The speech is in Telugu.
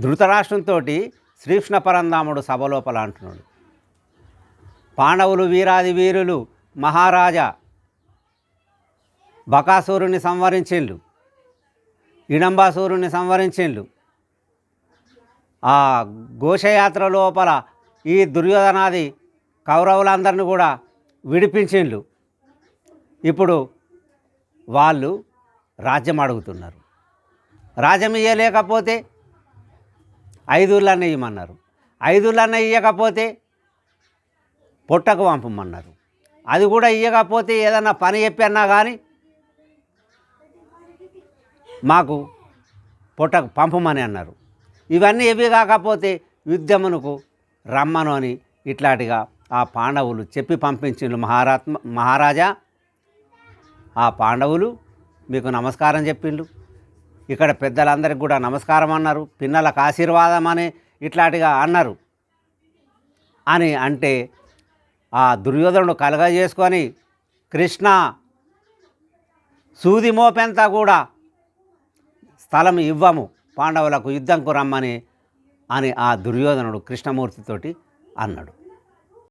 ధృతరాష్ట్రంతో శ్రీకృష్ణ పరంధాముడు సభలోపల అంటున్నాడు. పాండవులు వీరాది వీరులు మహారాజా బకాసూరుని సంవరించిండు ఇడంబాసూరుని సంవరించిండు ఆ ఘోషయాత్ర లోపల ఈ దుర్యోధనాది కౌరవులందరిని కూడా విడిపించిండ్లు. ఇప్పుడు వాళ్ళు రాజ్యం అడుగుతున్నారు. రాజ్యం ఇయ్యలేకపోతే ఐదుళ్ళన్న ఇవ్వమన్నారు ఐదుళ్ళన్న ఇవ్వకపోతే పొట్టకు పంపమన్నారు. అది కూడా ఇవ్వకపోతే ఏదన్నా పని చెప్పన్నా కానీ మాకు పొట్టకు పంపమని అన్నారు. ఇవన్నీ ఏవి కాకపోతే యుద్ధమునకు రమ్మను అని ఇట్లాంటిగా ఆ పాండవులు చెప్పి పంపించిండ్రు మహారాత్మ మహారాజా. ఆ పాండవులు మీకు నమస్కారం చెప్పిండు ఇక్కడ పెద్దలందరికీ కూడా నమస్కారం అన్నారు పిన్నలకు ఆశీర్వాదం అని ఇట్లాంటిగా అన్నారు. అని అంటే ఆ దుర్యోధనుడు కలగజేసుకొని కృష్ణ సూది మోపెంతా కూడా స్థలం ఇవ్వము పాండవులకు యుద్ధంకు రమ్మని అని ఆ దుర్యోధనుడు కృష్ణమూర్తితోటి అన్నాడు.